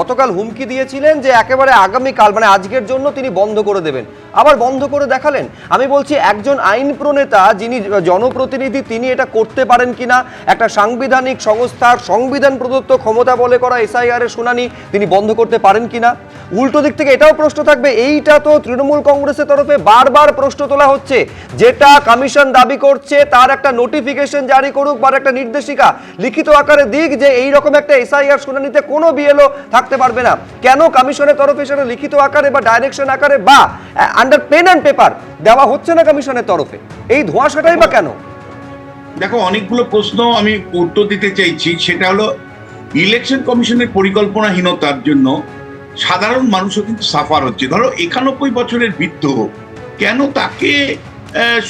গতকাল হুমকি দিয়েছিলেন যে একেবারে আগামীকাল মানে আজকের জন্য তিনি বন্ধ করে দেবেন। আবার বন্ধ করে দেখালেন। আমি বলছি, একজন আইন প্রণেতা যিনি জনপ্রতিনিধি, তিনি এটা করতে পারেন কিনা একটা সাংবিধানিক সংস্থার সংবিধান প্রদত্ত ক্ষমতা বলে করা এসআইআর এর শুনানি তিনি বন্ধ করতে পারেন কিনা উল্টো দিক থেকে এটাও প্রশ্ন থাকবে, এইটা তো তৃণমূল কংগ্রেসের তরফে বারবার প্রশ্ন তোলা হচ্ছে। যেটা কমিশন দাবি করছে, তার একটা নোটিফিকেশন জারি করুক বা একটা নির্দেশিকা, লিখিত আকারে দিক যে এই রকম একটা এসআইআর শুনানিতে কোনো বিএলও থাকতে পারবে না। কেন কমিশনের তরফে সেটা লিখিত আকারে বা ডাইরেকশন আকারে বা আন্ডার পেন অ্যান্ড পেপার দেওয়া হচ্ছে না কমিশনের তরফে? এই ধোঁয়াশাটাই বা কেন? দেখো, অনেকগুলো প্রশ্ন আমি উত্তর দিতে চাইছি। সেটা হলো ইলেকশন কমিশনের পরিকল্পনাহীনতার জন্য সাধারণ মানুষও কিন্তু সাফার হচ্ছে। ধরো, একানব্বই বছরের বৃদ্ধ কেন তাকে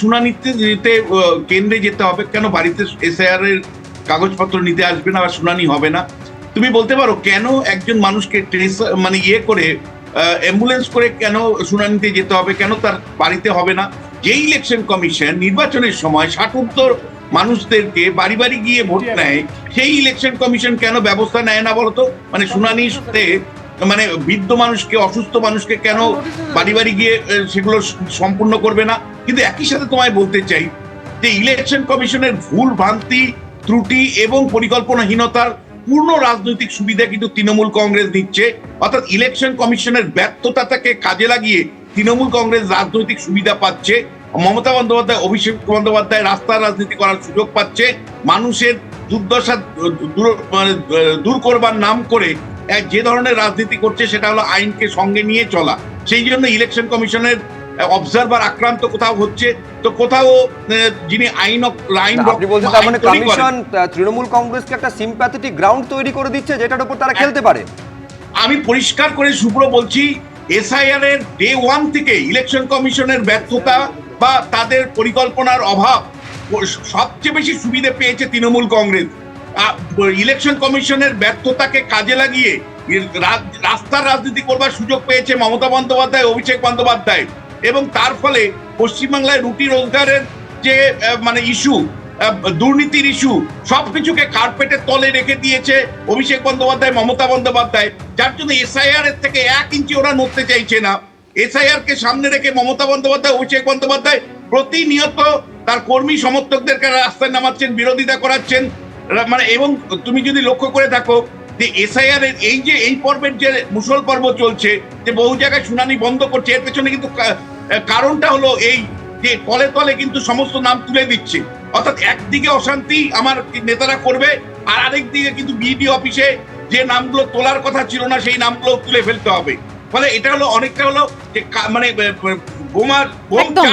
শুনানিতে যেতে কেন্দ্রে যেতে হবে? কেন বাড়িতে এসআইআর এর কাগজপত্র নিতে আসবে না বা শুনানি হবে না? তুমি বলতে পারো কেন একজন মানুষকে ট্রেস মানে ইয়ে করে অ্যাম্বুলেন্স করে কেন শুনানিতে যেতে হবে? কেন তার বাড়িতে হবে না? যে ইলেকশন কমিশন নির্বাচনের সময় ষাটোত্তর মানুষদেরকে বাড়ি বাড়ি গিয়ে ভোট নেয় সেই ইলেকশন কমিশন কেন ব্যবস্থা নেয় না বলতো? মানে শুনানিতে মানে বৃদ্ধ মানুষকে অসুস্থ মানুষকে কেন বাড়ি বাড়ি গিয়ে সেগুলো সম্পূর্ণ করবে না? কিন্তু একই সাথে তোমায় বলতে চাই যে ইলেকশন কমিশনের ভুল ভ্রান্তি ত্রুটি এবং পরিকল্পনাহীনতার পূর্ণ রাজনৈতিক সুবিধা কিন্তু তৃণমূল কংগ্রেস দিচ্ছে। অর্থাৎ ইলেকশন কমিশনের ব্যর্থতাটাকে কাজে লাগিয়ে তৃণমূল কংগ্রেস রাজনৈতিক সুবিধা পাচ্ছে। মমতা বন্দ্যোপাধ্যায় অভিষেক বন্দ্যোপাধ্যায় রাস্তার রাজনীতি করার সুযোগ পাচ্ছে। মানুষের দুর্দশা দূর মানে, দূর করবার নাম করে যে ধরনের রাজনীতি করছে সেটা হলো আইনকে সঙ্গে নিয়ে চলা। সেই জন্য ইলেকশন কমিশনের অবজারভার আক্রান্ত কোথাও হচ্ছে তো কোথাও যিনি আইন আইন আপনি বলছেন তার মানে কমিশন তৃণমূল কংগ্রেসকে একটা সিম্প্যাথেটিক গ্রাউন্ড তৈরি করে দিচ্ছে যেটার উপর তারা খেলতে পারে। আমি পরিষ্কার করে শুভ্র বলছি এসআইআর এর ডে ওয়ান থেকে ইলেকশন কমিশনের ব্যর্থতা বা তাদের পরিকল্পনার অভাব সবচেয়ে বেশি সুবিধে পেয়েছে তৃণমূল কংগ্রেস। ইলেকশন কমিশনের ব্যর্থতাকে কাজে লাগিয়ে রাস্তার রাজনীতি করবার সুযোগ পেয়েছে মমতা বন্দ্যোপাধ্যায় অভিষেক বন্দ্যোপাধ্যায়। এবং তার ফলে পশ্চিমবাংলায় রুটি রোজগারের যে মানে ইস্যু দুর্নীতির ইস্যু, সবকিছুকে কার্পেটের তলে রেখে দিয়েছে অভিষেক বন্দ্যোপাধ্যায়, মমতা বন্দ্যোপাধ্যায়। যার জন্য এসআইআর এর থেকে এক ইঞ্চি ওরা নড়তে চাইছে না। এসআইআর কে সামনে রেখে মমতা বন্দ্যোপাধ্যায়, অভিষেক বন্দ্যোপাধ্যায় প্রতিনিয়ত তার কর্মী সমর্থকদেরকে রাস্তায় নামাচ্ছেন, বিরোধিতা করাচ্ছেন। মানে এবং তুমি যদি লক্ষ্য করে থাকো যে এসআইআর এর এই যে, এই পর্বের যে মুসল পর্ব চলছে, যে বহু জায়গায় শুনানি বন্ধ করছে, এর পেছনে কিন্তু কারণটা হলো এই যে তলে তলে কিন্তু সমস্ত নাম তুলে দিচ্ছে। অর্থাৎ একদিকে অশান্তি আমার নেতারা করবে, আর আরেক দিকে কিন্তু বিডি অফিসে যে নামগুলো তোলার কথা ছিল না, সেই নামগুলো তুলে ফেলতে হবে। ফলে এটা হলো, অনেকটা হলো মানে একদম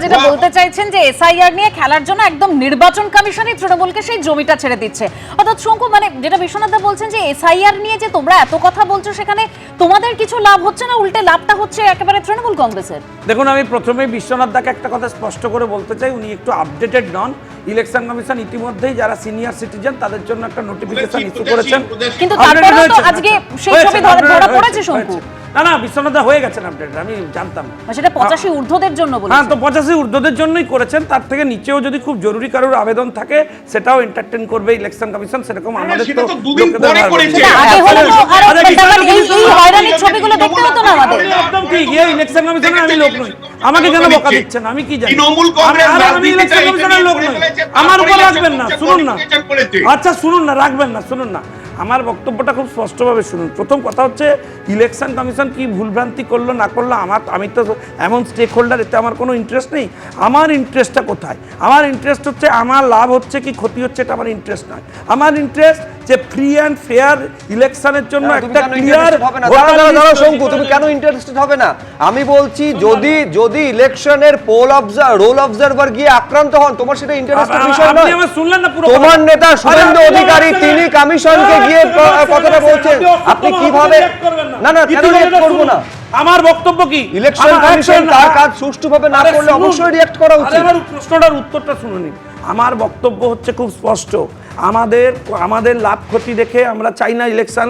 যেটা বলতে চাইছেন যে এসআইআর নিয়ে খেলার জন্য একদম নির্বাচন কমিশনই তৃণমূলকে সেই জমিটা ছেড়ে দিচ্ছে। অর্থাৎ শঙ্কু মানে যেটা বিশ্বনাথ দা বলছেন যে এসআইআর নিয়ে যে তোমরা এত কথা বলছো সেখানে তোমাদের কিছু লাভ হচ্ছে না উল্টে লাভটা হচ্ছে একেবারে তৃণমূল কংগ্রেসের? দেখুন আমি প্রথমেই বিশ্বনাথ দাকে একটা কথা স্পষ্ট করে বলতে চাই উনি একটু আপডেটেড নন। ইলেকশন কমিশন ইতিমধ্যেই যারা সিনিয়র সিটিজেন তাদের জন্য একটা নোটিফিকেশন ইস্যু করেছেন। কিন্তু তারপরেও তো আজকে। সেই ছবি ধরা- পড়েছে শঙ্কু। না না বিশ্বনাথ দা হয়ে গেছেন আপডেট আমি জানতাম। সেটা পঁচাশি ঊর্ধ্বদের জন্য হ্যাঁ তো পঁচাশি ঊর্ধ্বদের জন্যই করেছেন তার থেকে নিচেও যদি খুব জরুরি কারোর আবেদন থাকে সেটাও এন্টারটেন করবে ইলেকশন কমিশন সেরকম হ্যাঁ, আমাদের তো তো তো আমাদের ইলেকশন কমিশনে আমি লোক নই। আমাকে কেন বকা দিচ্ছেন? আমি কি জানি? তৃণমূল আমি- আমি- আমি রাজনীতিটা ইলেকশন কমিশনের লোক নই। আমার উপর রাখবেন না শুনুন না। আচ্ছা শুনুন না রাখবেন না শুনুন না। আমার বক্তব্যটা খুব স্পষ্টভাবে শুনুন। প্রথম কথা হচ্ছে ইলেকশন কমিশন কি ভুলভ্রান্তি করল, না করল, আমার আমি তো এমন স্টেক হোল্ডার এতে আমার কোনো ইন্টারেস্ট নেই। আমার ইন্টারেস্টটা কোথায়? আমার ইন্টারেস্ট হচ্ছে, আমার লাভ হচ্ছে কি ক্ষতি হচ্ছে, এটা আমার ইন্টারেস্ট নয়। আমার ইন্টারেস্ট যে ফ্রি অ্যান্ড ফেয়ার ইলেকশনের জন্য একটা ক্লিয়ার শঙ্কু তুমি কেন ইন্টারেস্টেড হবে না? আমি বলছি যদি যদি ইলেকশনের পোল অবজার্ভ রোল অবজারভার গিয়ে আক্রান্ত হন তোমার সেটা ইন্টারেস্টের বিষয় আপনি নয়। আমার শুনলেন না পুরো তোমার নেতা শুভেন্দু অধিকারী তিনি। কমিশনকে গিয়ে কথাটা বলছেন। আপনি কীভাবে না। না কেন করব না? আমার বক্তব্য কি? ইলেকশন কমিশন তার কাজ সুষ্ঠুভাবে না করলে অবশ্যই রিয়াক্ট করা উচিত। আমার প্রশ্নটার উত্তরটা শুনুন। আমার বক্তব্য হচ্ছে খুব স্পষ্ট। আমাদের আমাদের লাভ ক্ষতি দেখে আমরা চাই না ইলেকশন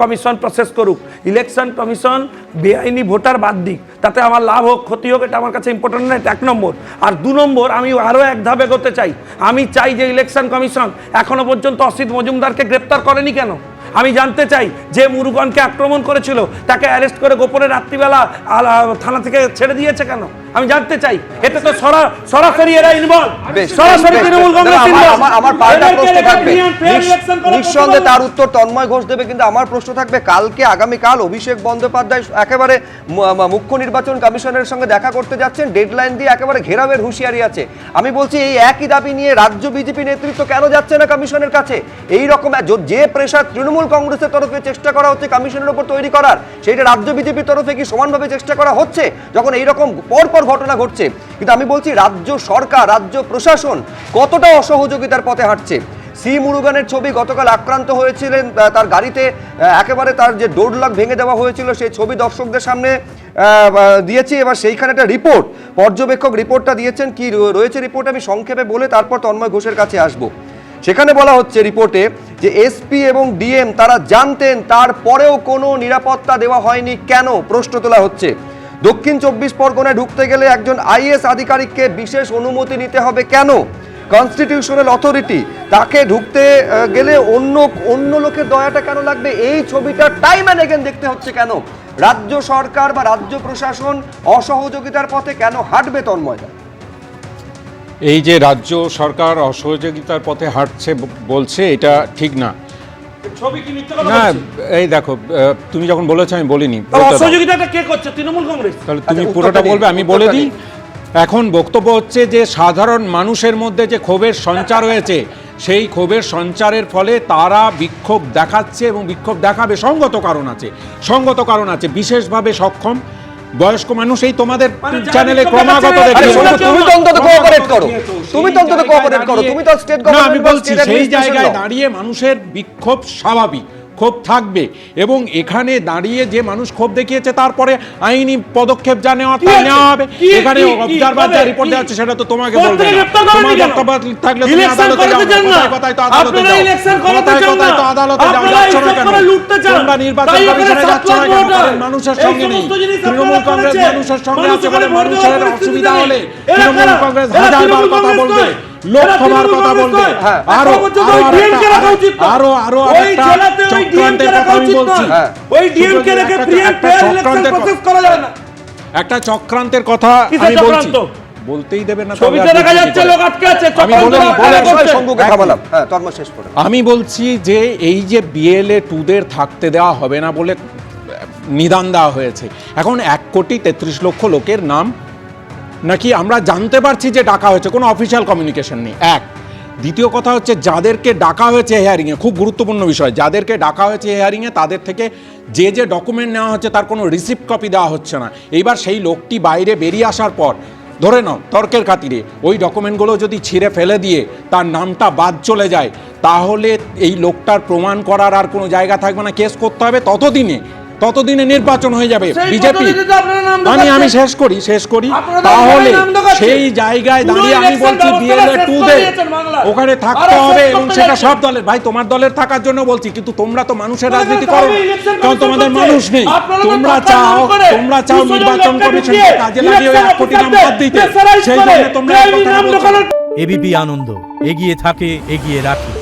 কমিশন প্রসেস করুক। ইলেকশন কমিশন বেআইনি ভোটার বাদ দিক। তাতে আমার লাভ হোক, ক্ষতি হোক, এটা আমার কাছে ইম্পর্টেন্ট নয় এক নম্বর। আর দু নম্বর, আমি আরও এক ধাপ এগোতে চাই। আমি চাই যে ইলেকশন কমিশন এখনও পর্যন্ত অসিত মজুমদারকে গ্রেপ্তার করেনি কেন? আমি জানতে চাই যে মুরুগনকে আক্রমণ করেছিল তাকে অ্যারেস্ট করে গোপনে রাত্রিবেলা থানা থেকে ছেড়ে দিয়েছে কেন? আমি জানতে চাই এতে তো সরা- সরাসরি এরা ইনভলভ সরাসরি তৃণমূল কংগ্রেস আমার- পাল্টা প্রশ্ন থাকবে। নিঃসন্দেহে তার উত্তর তন্ময় ঘোষ দেবে কিন্তু আমার প্রশ্ন থাকবে কালকে আগামীকাল অভিষেক বন্দ্যোপাধ্যায় একেবারে মুখ্য নির্বাচন কমিশনের সঙ্গে দেখা করতে যাচ্ছেন ডেডলাইন দিয়ে একেবারে ঘেরাবের হুঁশিয়ারি আছে। আমি বলছি এই একই দাবি নিয়ে রাজ্য বিজেপি নেতৃত্ব কেন যাচ্ছে না কমিশনের কাছে? এই রকম যে প্রেশার তৃণমূল কংগ্রেসের তরফে চেষ্টা করা হচ্ছে, কমিশনের উপর তৈরি করার। সেইটা রাজ্য বিজেপির তরফে কি সমানভাবে চেষ্টা করা হচ্ছে? যখন এই রকম পরপর ঘটনা ঘটছে, কিন্তু আমি বলছি রাজ্য সরকার, রাজ্য প্রশাসন কতটা অসহযোগিতার পথে হাঁটছে? সি মুরুগানের ছবি গতকাল আক্রান্ত হয়েছিলেন তার গাড়িতে একেবারে তার যে ডোর লক ভেঙে দেওয়া হয়েছিল, সেই ছবি দর্শকদের সামনে দিয়েছি। এবার সেইখানে একটা রিপোর্ট, পর্যবেক্ষক রিপোর্টটা দিয়েছেন। কি রয়েছে রিপোর্ট আমি সংক্ষেপে বলে তারপর তন্ময় ঘোষের কাছে আসব। সেখানে বলা হচ্ছে রিপোর্টে যে এসপি এবং ডিএম তারা জানতেন তারপরেও কোনো নিরাপত্তা দেওয়া হয়নি। কেন? প্রশ্ন তোলা হচ্ছে। দক্ষিণ চব্বিশ পরগনায় ঢুকতে গেলে একজন আইএস আধিকারিককে বিশেষ অনুমতি নিতে হবে কেন? কনস্টিটিউশনাল অথরিটি তাকে ঢুকতে গেলে অন্য অন্য লোকের দয়াটা কেন লাগবে? এই ছবিটা টাইম অ্যান্ড এগেন দেখতে হচ্ছে কেন? রাজ্য সরকার বা রাজ্য প্রশাসন অসহযোগিতার পথে কেন হাঁটবে তন্ময়দা এই যে রাজ্য সরকার অসহযোগিতার পথে হাঁটছে বলছে এটা ঠিক না। ছবি কি মিথ্যা কথা না এই দেখো তুমি যখন বলেছ আমি বলিনি। অসহযোগিতাটা কে করছে? তৃণমূল কংগ্রেস। তাহলে তুমি আচ্ছা, পুরোটা বলবে আমি বলে দিই। এখন বক্তব্য হচ্ছে যে সাধারণ মানুষের মধ্যে যে ক্ষোভের সঞ্চার হয়েছে সেই ক্ষোভের সঞ্চারের ফলে তারা বিক্ষোভ দেখাচ্ছে এবং বিক্ষোভ দেখাবে সঙ্গত কারণ আছে সঙ্গত কারণ আছে বিশেষভাবে সক্ষম। বয়স্ক মানুষ এই তোমাদের চ্যানেলে ক্রমাগত দেখি তুমি তো অন্তত কোঅপারেট করো। তুমি তো অন্তত কোঅপারেট করো। তুমি তো স্টেট গভর্নমেন্ট আমি গভর্নমেন্ট বলছি সেই জায়গায় দাঁড়িয়ে মানুষের বিক্ষোভ স্বাভাবিক। ক্ষোভ থাকবে এবং এখানে দাঁড়িয়ে যে মানুষ ক্ষোভ দেখিয়েছে তারপরে আইনি পদক্ষেপ যা নেওয়া তা নেওয়া হবে। এখানে অবজারভার যা রিপোর্ট দেওয়া হচ্ছে সেটা তো তোমাকে বলবে তোমার বক্তব্য থাকলে তুমি আদালতে যাও। কথায় তো আদালতে যাও। কথায় কথায় তো আদালতে যাও? যাচ্ছ না কেন। তোমরা নির্বাচন কমিশনে যাচ্ছ না কেন? কারণ মানুষের সঙ্গে নেই। তৃণমূল কংগ্রেস মানুষের সঙ্গে আছে বলে মানুষের অসুবিধা হলে তৃণমূল কংগ্রেস হাজার বার কথা বলবে। লোকসভার কথা বলবে। আরও আরও। আরও আরও চক্রান্তের কথা আমি বলছি। হ্যাঁ। ওই একটা- রেখে চক্রান্তের কথা- করা যায় না। একটা চক্রান্তের কথা আমি বলছি। বলতেই দেবে না ছবিতে দেখা যাচ্ছে লোক আটকে আছে আমি বলে দিই, আপনারা বলে- করছেন। শঙ্কুকে থামালাম। হ্যাঁ শেষ করে। আমি বলছি যে এই যে বিএলএ টুদের থাকতে দেওয়া হবে না বলে নিদান দেওয়া হয়েছে। এখন এক কোটি তেত্রিশ লক্ষ লোকের নাম নাকি আমরা জানতে পারছি যে ডাকা হয়েছে? কোনো অফিসিয়াল কমিউনিকেশন নেই। এক। দ্বিতীয় কথা হচ্ছে, যাদেরকে ডাকা হয়েছে হেয়ারিংয়ে খুব গুরুত্বপূর্ণ বিষয়, যাদেরকে ডাকা হয়েছে হেয়ারিংয়ে তাদের থেকে যে যে ডকুমেন্ট নেওয়া হচ্ছে, তার কোনো রিসিপ্ট কপি দেওয়া হচ্ছে না। এইবার সেই লোকটি বাইরে বেরিয়ে আসার পর, ধরে নাও, তর্কের খাতিরে, ওই ডকুমেন্টগুলো যদি ছিঁড়ে ফেলে দিয়ে তার নামটা বাদ চলে যায়, তাহলে এই লোকটার প্রমাণ করার আর কোনো জায়গা থাকবে না, কেস করতে হবে ততদিনে। ততদিনে নির্বাচন হয়ে যাবে। বিজেপি। আমি আমি শেষ করি শেষ করি। তাহলে। সেই জায়গায় দাঁড়িয়ে আমি বলছি বিএলএ টু দের ওখানে থাকতে হবে এবং সেটা সব দলের ভাই তোমার দলের থাকার জন্য বলছি কিন্তু তোমরা তো মানুষের রাজনীতি করো কারণ তোমাদের মানুষ নেই। তোমরা চাও তোমরা চাও নির্বাচন লোককে কমিশনকে কাজে লাগিয়ে ওই এক কোটি নাম বাদ দিতে। সেই জন্য তোমরা এবিপি আনন্দ এগিয়ে থাকে এগিয়ে রাখে।